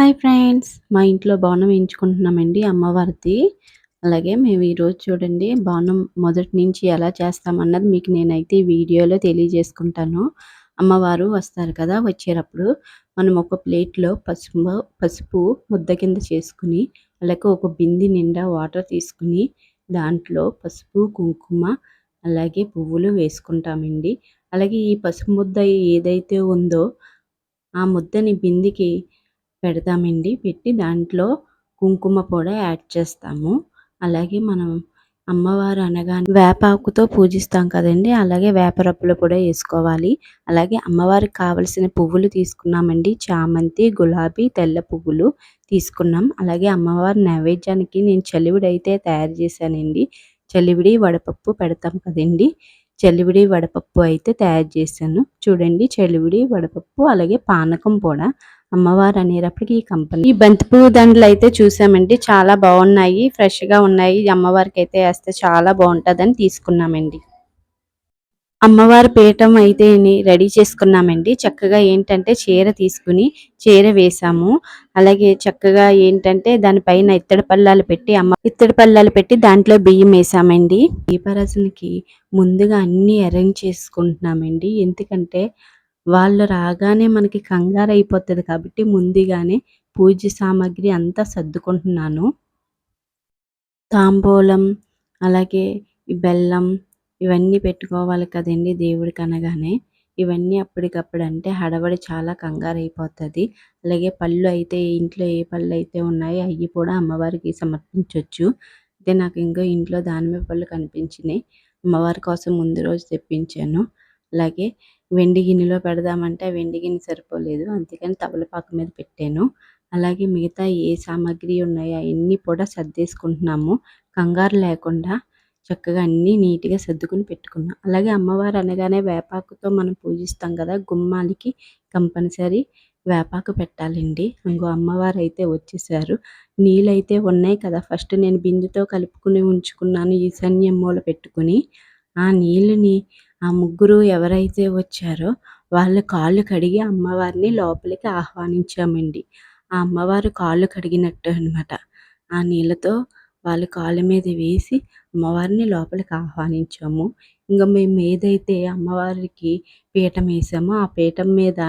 Hi friends. మా ఇంట్లో బాణం వేయించుకుంటున్నామండి అమ్మవారిది. అలాగే మేము ఈరోజు చూడండి బాణం మొదటి నుంచి ఎలా చేస్తామన్నది మీకు నేనైతే ఈ వీడియోలో తెలియజేసుకుంటాను. అమ్మవారు వస్తారు కదా వచ్చేటప్పుడు మనం ఒక ప్లేట్లో పసుపు పసుపు ముద్ద కింద చేసుకుని అలాగే ఒక బింది నిండా వాటర్ తీసుకుని దాంట్లో పసుపు కుంకుమ అలాగే పువ్వులు వేసుకుంటామండి. అలాగే ఈ పసుపు ముద్ద ఏదైతే ఉందో ఆ ముద్దని బిందికి పెడతామండి. పెట్టి దాంట్లో కుంకుమ కూడా యాడ్ చేస్తాము. అలాగే మనం అమ్మవారు అనగానే వేపాకుతో పూజిస్తాం కదండి. అలాగే వేపరప్పులు కూడా వేసుకోవాలి. అలాగే అమ్మవారికి కావలసిన పువ్వులు తీసుకున్నామండి. చామంతి గులాబీ తెల్ల పువ్వులు తీసుకున్నాం. అలాగే అమ్మవారి నైవేద్యానికి నేను చలివిడి అయితే తయారు చేశానండి. చలివిడి వడపప్పు పెడతాం కదండి. చలివిడి వడపప్పు అయితే తయారు చేశాను. చూడండి చలివిడి వడపప్పు అలాగే పానకం కూడా అమ్మవారు అనేటప్పటికి ఈ కంపెనీ ఈ బంతిపూ దండలు అయితే చూసామండి చాలా బాగున్నాయి ఫ్రెష్గా ఉన్నాయి. అమ్మవారికి అయితే వేస్తే చాలా బాగుంటుందని తీసుకున్నామండి. అమ్మవారి పీఠం అయితే రెడీ చేసుకున్నామండి. చక్కగా ఏంటంటే చీర తీసుకుని చీర వేసాము. అలాగే చక్కగా ఏంటంటే దానిపైన ఇత్తడి పల్లాలు పెట్టి అమ్మ ఇత్తడి పల్లాలు పెట్టి దాంట్లో బియ్యం వేసామండి. దీపారాజునికి ముందుగా అన్ని అరేంజ్ చేసుకుంటున్నామండి. ఎందుకంటే వాళ్ళు రాగానే మనకి కంగారు అయిపోతుంది కాబట్టి ముందుగానే పూజ సామాగ్రి అంతా సర్దుకుంటున్నాను. తాంబూలం అలాగే ఈ బెల్లం ఇవన్నీ పెట్టుకోవాలి కదండి దేవుడికి అనగానే ఇవన్నీ అప్పటికప్పుడు అంటే హడవడి చాలా కంగారు అయిపోతుంది అలాగే పళ్ళు అయితే ఇంట్లో ఏ పళ్ళు అయితే ఉన్నాయో అవి కూడా అమ్మవారికి సమర్పించవచ్చు అయితే నాకు ఇంకా ఇంట్లో దానిమ్మ పళ్ళు కనిపించినాయి. అమ్మవారి కోసం ముందు రోజు తెప్పించాను. అలాగే వెండి గిన్నెలో పెడదామంటే ఆ వెండి గిన్నె సరిపోలేదు. అందుకని తమలపాకు మీద పెట్టాను. అలాగే మిగతా ఏ సామాగ్రి ఉన్నాయో అవన్నీ కూడా సర్దేసుకుంటున్నాము. కంగారు లేకుండా చక్కగా అన్నీ నీట్గా సర్దుకుని పెట్టుకున్నాం. అలాగే అమ్మవారు అనగానే వేపాకుతో మనం పూజిస్తాం కదా గుమ్మాలకి కంపల్సరీ వేపాకు పెట్టాలండి. ఇంకో అమ్మవారు అయితే వచ్చేసారు. నీళ్ళైతే ఉన్నాయి కదా ఫస్ట్ నేను బిందుతో కలుపుకుని ఉంచుకున్నాను ఈశాన్యం మూల పెట్టుకుని. ఆ నీళ్ళని ఆ ముగ్గురు ఎవరైతే వచ్చారో వాళ్ళ కాళ్ళు కడిగి అమ్మవారిని లోపలికి ఆహ్వానించామండి. ఆ అమ్మవారు కాళ్ళు కడిగినట్టు అనమాట ఆ నీళ్ళతో వాళ్ళ కాళ్ళ మీద వేసి అమ్మవారిని లోపలికి ఆహ్వానించాము. ఇంకా మేము ఏదైతే అమ్మవారికి పీఠం వేసామో ఆ పీఠం మీద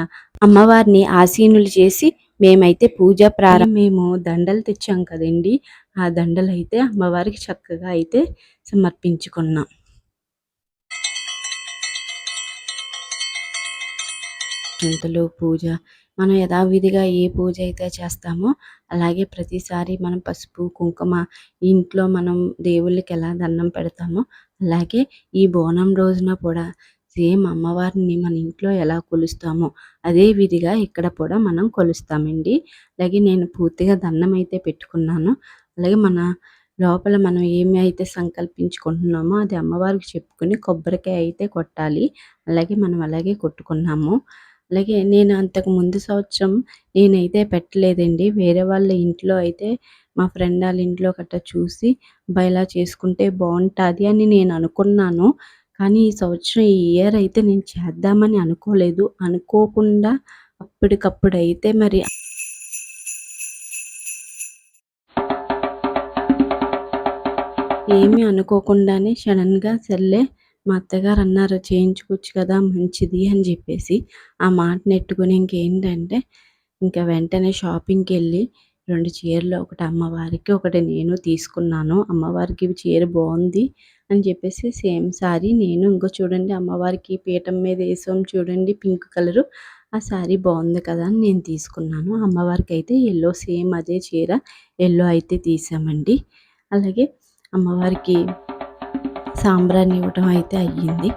అమ్మవారిని ఆసీనులు చేసి మేమైతే పూజ ప్రారంభం మేము దండలు తెచ్చాం కదండి. ఆ దండలు అయితే అమ్మవారికి చక్కగా అయితే సమర్పించుకున్నాం. అక్షంతలు పూజ. మనం యథావిధిగా ఏ పూజ అయితే చేస్తామో అలాగే ప్రతిసారి మనం పసుపు కుంకుమ ఇంట్లో మనం దేవుళ్ళకి ఎలా దండం పెడతామో అలాగే ఈ బోనం రోజున కూడా సేమ్ అమ్మవారిని మన ఇంట్లో ఎలా కొలుస్తామో అదే విధిగా ఇక్కడ కూడా మనం కొలుస్తామండి. అలాగే నేను పూర్తిగా దండం అయితే పెట్టుకున్నాను. అలాగే మన లోపల మనం ఏమి అయితే సంకల్పించుకుంటున్నామో అది అమ్మవారికి చెప్పుకొని కొబ్బరికాయ అయితే కొట్టాలి. అలాగే మనం అలాగే కొట్టుకున్నాము. అలాగే నేను అంతకు ముందు సంవత్సరం నేనైతే పెట్టలేదండి. వేరే వాళ్ళ ఇంట్లో అయితే మా ఫ్రెండ్ వాళ్ళ ఇంట్లో గట్రా చూసి అబ్బా ఇలా చేసుకుంటే బాగుంటుంది అని నేను అనుకున్నాను. కానీ ఈ సంవత్సరం ఈ ఇయర్ అయితే నేను చేద్దామని అనుకోలేదు. అనుకోకుండా అప్పటికప్పుడు అయితే మరి ఏమీ అనుకోకుండానే సడన్గా సర్లే మా అత్తగారు అన్నారు చేయించుకోవచ్చు కదా మంచిది అని చెప్పేసి ఆ మాట నెట్టుకుని ఇంకేంటంటే ఇంకా వెంటనే షాపింగ్కి వెళ్ళి రెండు చీరలు ఒకటి అమ్మవారికి ఒకటి నేను తీసుకున్నాను. అమ్మవారికి చీర బాగుంది అని చెప్పేసి సేమ్ సారీ నేను ఇంకో చూడండి అమ్మవారికి పీఠం మీద వేసాం చూడండి పింక్ కలరు ఆ శారీ బాగుంది కదా అని నేను తీసుకున్నాను. అమ్మవారికి అయితే ఎల్లో సేమ్ అదే చీర ఎల్లో అయితే తీసామండి. అలాగే అమ్మవారికి సాంబ్రాన్ని ఇవ్వటం అయితే అయ్యింది.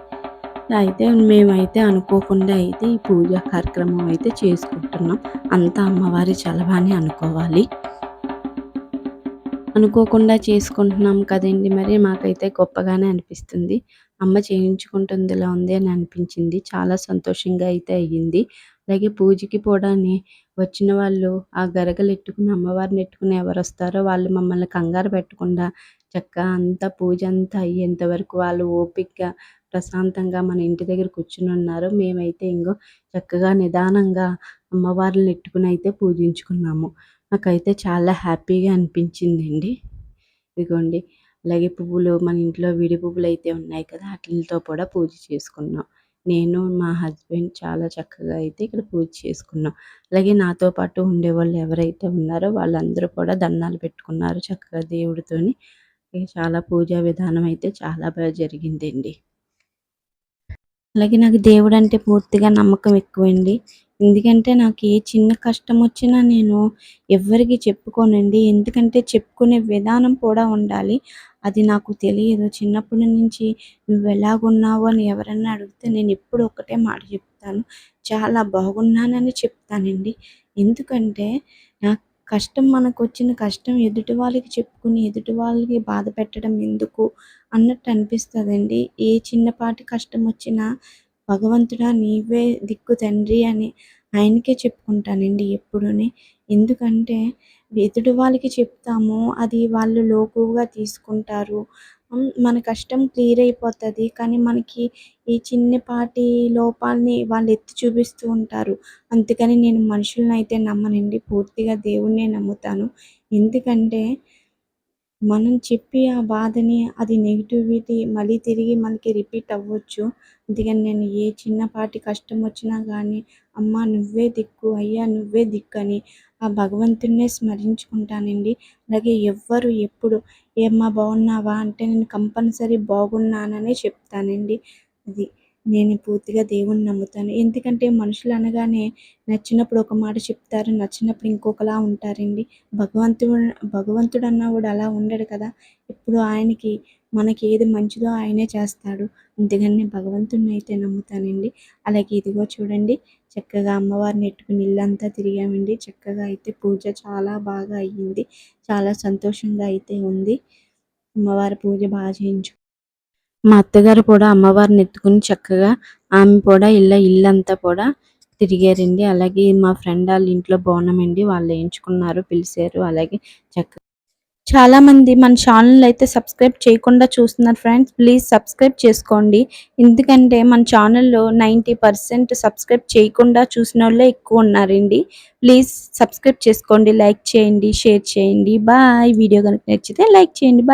అయితే మేమైతే అనుకోకుండా అయితే ఈ పూజ కార్యక్రమం అయితే చేసుకుంటున్నాం. అంతా అమ్మవారి చలవాని అనుకోవాలి. అనుకోకుండా చేసుకుంటున్నాం కదండి మరి. మాకైతే గొప్పగానే అనిపిస్తుంది. అమ్మ చేయించుకుంటుందిలా ఉంది అని అనిపించింది. చాలా సంతోషంగా అయితే అయ్యింది. అలాగే పూజకి పోవడాన్ని వచ్చిన వాళ్ళు ఆ గరగలు ఎట్టుకుని అమ్మవారిని ఎట్టుకుని ఎవరు వస్తారో వాళ్ళు మమ్మల్ని కంగారు పెట్టకుండా చక్కగా అంతా పూజ అంతా అయ్యేంత వరకు వాళ్ళు ఓపికగా ప్రశాంతంగా మన ఇంటి దగ్గర కూర్చుని ఉన్నారు. మేమైతే ఇంకో చక్కగా నిదానంగా అమ్మవార్లు ఎట్టుకుని అయితే పూజించుకున్నాము. నాకైతే చాలా హ్యాపీగా అనిపించిందండి. ఇదిగోండి అలాగే పువ్వులు మన ఇంట్లో విడి పువ్వులు అయితే ఉన్నాయి కదా వాటితో కూడా పూజ చేసుకున్నాం. నేను మా హస్బెండ్ చాలా చక్కగా అయితే ఇక్కడ పూజ చేసుకున్నాం. అలాగే నాతో పాటు ఉండేవాళ్ళు ఎవరైతే ఉన్నారో వాళ్ళందరూ కూడా దండాలు పెట్టుకున్నారు చక్కగా దేవుడితోని. చాలా పూజా విధానం అయితే చాలా బాగా జరిగిందండి. అలాగే నాకు దేవుడు అంటే పూర్తిగా నమ్మకం ఎక్కువండి. ఎందుకంటే నాకు ఏ చిన్న కష్టం వచ్చినా నేను ఎవరికి చెప్పుకోనండి. ఎందుకంటే చెప్పుకునే విధానం కూడా ఉండాలి. అది నాకు తెలియదు. చిన్నప్పటి నుంచి నువ్వు ఎలాగున్నావు అని ఎవరన్నా అడిగితే నేను ఎప్పుడు ఒకటే మాట చెప్తాను. చాలా బాగున్నానని చెప్తానండి. ఎందుకంటే నాకు కష్టం మనకు వచ్చిన కష్టం ఎదుటి వాళ్ళకి చెప్పుకుని ఎదుటి వాళ్ళకి బాధ పెట్టడం ఎందుకు అన్నట్టు అనిపిస్తుందండి. ఏ చిన్నపాటి కష్టం వచ్చినా భగవంతుడా నీవే దిక్కు తండ్రి అని ఆయనకే చెప్పుకుంటానండి ఎప్పుడూనే. ఎందుకంటే ఎదుటి వాళ్ళకి చెప్తాము అది వాళ్ళు లోకుగా తీసుకుంటారు. మన కష్టం క్లియర్ అయిపోతుంది. కానీ మనకి ఈ చిన్నపాటి లోపాలని వాళ్ళు ఎత్తి చూపిస్తూ ఉంటారు. అందుకని నేను మనుషులను అయితే నమ్మనండి. పూర్తిగా దేవుణ్ణే నమ్ముతాను. ఎందుకంటే మనం చెప్పి ఆ బాధని అది నెగిటివిటీ మళ్ళీ తిరిగి మనకి రిపీట్ అవ్వచ్చు. అందుకని నేను ఏ చిన్నపాటి కష్టం వచ్చినా కానీ అమ్మ నువ్వే దిక్కు అయ్యా నువ్వే దిక్కు అని ఆ భగవంతుడినే స్మరించుకుంటానండి. అలాగే ఎవ్వరు ఎప్పుడు ఏమ్మా బాగున్నావా? అంటే నేను కంపల్సరీ బాగున్నాననే చెప్తానండి. అది నేను పూర్తిగా దేవుణ్ణి నమ్ముతాను. ఎందుకంటే మనుషులు అనగానే నచ్చినప్పుడు ఒక మాట చెప్తారు నచ్చినప్పుడు ఇంకొకలా ఉంటారండి. భగవంతుడు భగవంతుడు అన్నవాడు అలా ఉండడు కదా. ఇప్పుడు ఆయనకి మనకి ఏది మంచిదో ఆయనే చేస్తాడు. అందుకని నేను భగవంతుడిని అయితే నమ్ముతానండి. అలాగే ఇదిగో చూడండి చక్కగా అమ్మవారిని ఎట్టుకుని ఇల్లంతా తిరిగామండి. చక్కగా అయితే పూజ చాలా బాగా అయ్యింది. చాలా సంతోషంగా అయితే ఉంది. అమ్మవారి పూజ బాగా చేయించు. మా అత్తగారు కూడా అమ్మవారిని ఎత్తుకుని చక్కగా ఆమె కూడా ఇళ్ళ ఇల్లంతా కూడా తిరిగారండి. అలాగే మా ఫ్రెండ్ వాళ్ళ ఇంట్లో బోనమండి వాళ్ళు వేయించుకున్నారు పిలిచారు. అలాగే చక్కగా చాలా మంది మన ఛానల్ అయితే సబ్స్క్రైబ్ చేయకుండా చూస్తున్నారు ఫ్రెండ్స్. ప్లీజ్ సబ్స్క్రైబ్ చేసుకోండి. ఎందుకంటే మన ఛానల్లో నైంటీ పర్సెంట్ సబ్స్క్రైబ్ చేయకుండా చూసిన వాళ్ళే ఎక్కువ ఉన్నారండి. ప్లీజ్ సబ్స్క్రైబ్ చేసుకోండి. లైక్ చేయండి షేర్ చేయండి. బాయ్. వీడియో కనుక నచ్చితే లైక్ చేయండి. బాయ్.